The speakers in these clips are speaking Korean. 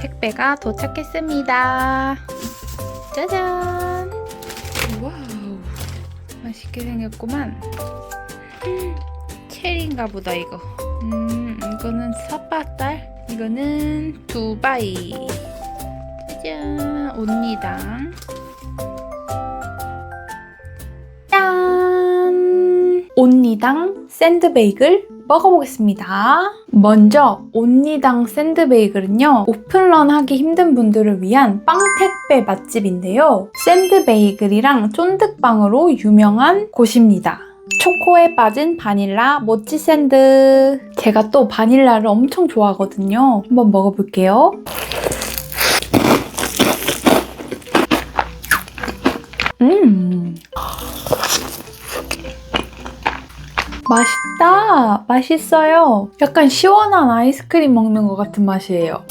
저희가 도착했습니다. 짜잔! 와우, 맛있게 생겼구만. 음, 체리인가 보다 이거. 음, 이거는 사바딸, 이거는 두바이. 짜잔, 온니당. 온니당 샌드베이글 먹어보겠습니다. 먼저 온니당 샌드베이글은요. 오픈런 하기 힘든 분들을 위한 빵 택배 맛집인데요. 샌드베이글이랑 쫀득빵으로 유명한 곳입니다. 초코에 빠진 바닐라 모찌 샌드. 제가 또 바닐라를 엄청 좋아하거든요. 한번 먹어볼게요. 음. 맛있다. 맛있어요. 약간 시원한 아이스크림 먹는 것 같은 맛이에요.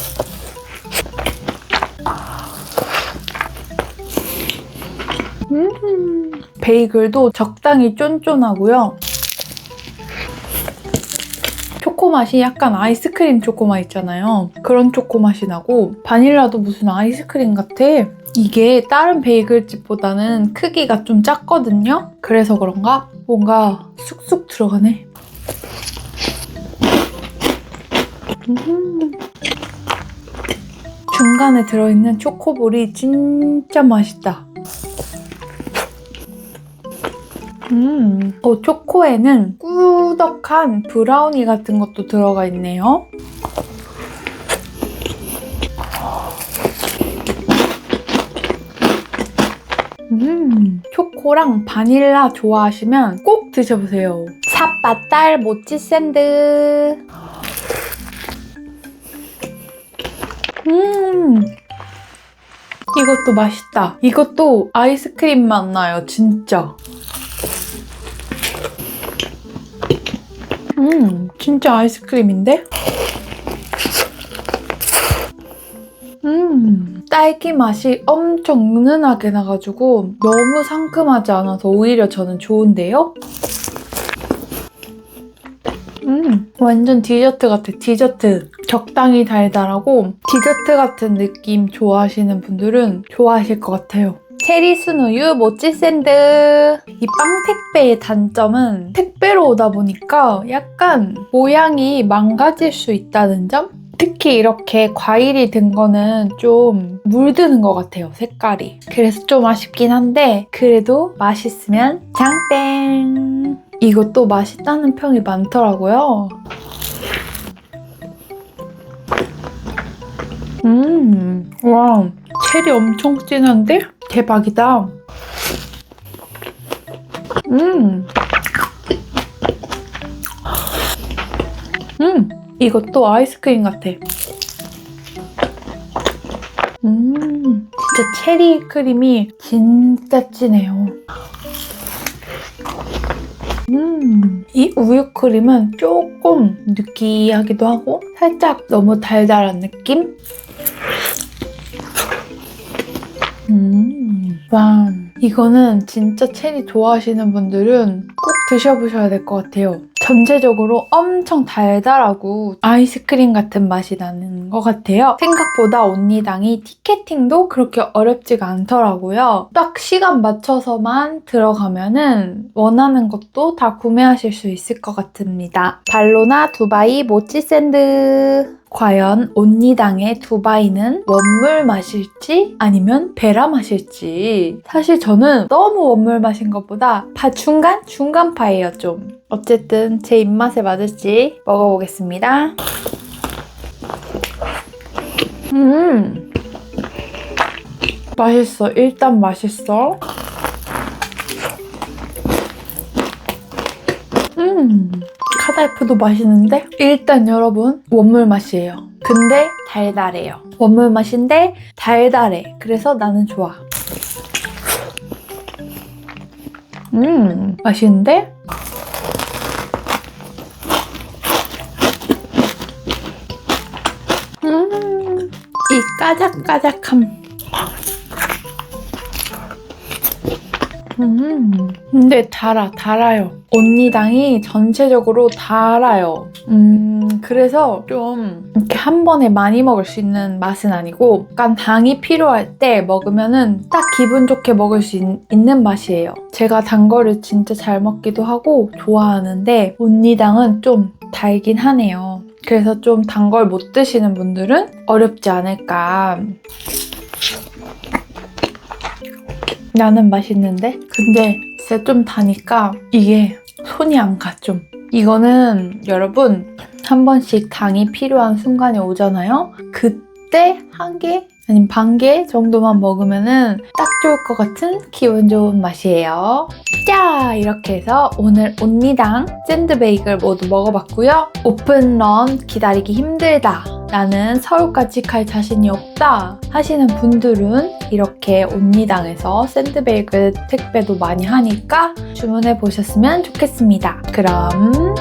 음. 베이글도 적당히 쫀쫀하고요. 초코 맛이 약간 아이스크림 초코 맛 있잖아요. 그런 초코 맛이 나고 바닐라도 무슨 아이스크림 같아. 이게 다른 베이글집보다는 크기가 좀 작거든요. 그래서 그런가 뭔가 쑥쑥 들어가네. 음. 중간에 들어있는 초코볼이 진짜 맛있다. 음, 어, 초코에는 꾸덕한 브라우니 같은 것도 들어가 있네요. 음, 초코랑 바닐라 좋아하시면 꼭 드셔보세요. 삿바딸 모찌 샌드. 음, 이것도 맛있다. 이것도 아이스크림 맛 나요, 진짜. 음, 진짜 아이스크림인데? 음, 딸기 맛이 엄청 은은하게 나가지고 너무 상큼하지 않아서 오히려 저는 좋은데요? 음, 완전 디저트 같아, 디저트. 적당히 달달하고 디저트 같은 느낌 좋아하시는 분들은 좋아하실 것 같아요. 체리 순우유 모찌 샌드. 이 빵 택배의 단점은 택배로 오다 보니까 약간 모양이 망가질 수 있다는 점? 특히 이렇게 과일이 든 거는 좀 물드는 것 같아요, 색깔이. 그래서 좀 아쉽긴 한데, 그래도 맛있으면 장땡! 이것도 맛있다는 평이 많더라고요. 음, 와, 체리 엄청 진한데? 대박이다. 음. 음, 이것도 아이스크림 같아. 음, 진짜 체리 크림이 진짜 진해요. 음, 이 우유 크림은 조금 느끼하기도 하고 살짝 너무 달달한 느낌? 음, 와, 이거는 진짜 체리 좋아하시는 분들은 꼭 드셔보셔야 될 것 같아요. 전체적으로 엄청 달달하고 아이스크림 같은 맛이 나는 것 같아요. 생각보다 온니당이 티켓팅도 그렇게 어렵지가 않더라고요. 딱 시간 맞춰서만 들어가면은 원하는 것도 다 구매하실 수 있을 것 같습니다. 발로나 두바이 모찌 샌드. 과연 온니당의 두바이는 원물 맛일지 아니면 베라 맛일지 사실 저는 너무 원물 맛인 것보다 파 중간? 중간파예요 좀 어쨌든 제 입맛에 맞을지 먹어보겠습니다 음 맛있어 일단 맛있어 음 카다이프도 맛있는데 일단 여러분 원물 맛이에요. 근데 달달해요. 원물 맛인데 달달해. 그래서 나는 좋아. 음 맛있는데? 이 까작까작함. 음, 근데 달아, 달아요. 언니당이 전체적으로 달아요. 음, 그래서 좀 이렇게 한 번에 많이 먹을 수 있는 맛은 아니고 약간 당이 필요할 때 먹으면은 딱 기분 좋게 먹을 수 있, 있는 맛이에요. 제가 단 거를 진짜 잘 먹기도 하고 좋아하는데 언니당은 좀 달긴 하네요. 그래서 좀 단 걸 못 드시는 분들은 어렵지 않을까. 나는 맛있는데? 근데 진짜 좀 다니까 이게 손이 안 가, 좀. 이거는 여러분 한 번씩 당이 필요한 순간이 오잖아요? 그 때 한 개? 아니면 반 개 정도만 먹으면은 딱 좋을 것 같은 기분 좋은 맛이에요. 자, 이렇게 해서 오늘 온니당 샌드베이글 모두 먹어봤고요. 오픈런 기다리기 힘들다. 나는 서울까지 갈 자신이 없다 하시는 분들은 이렇게 온니당에서 샌드베이글 택배도 많이 하니까 주문해 보셨으면 좋겠습니다. 그럼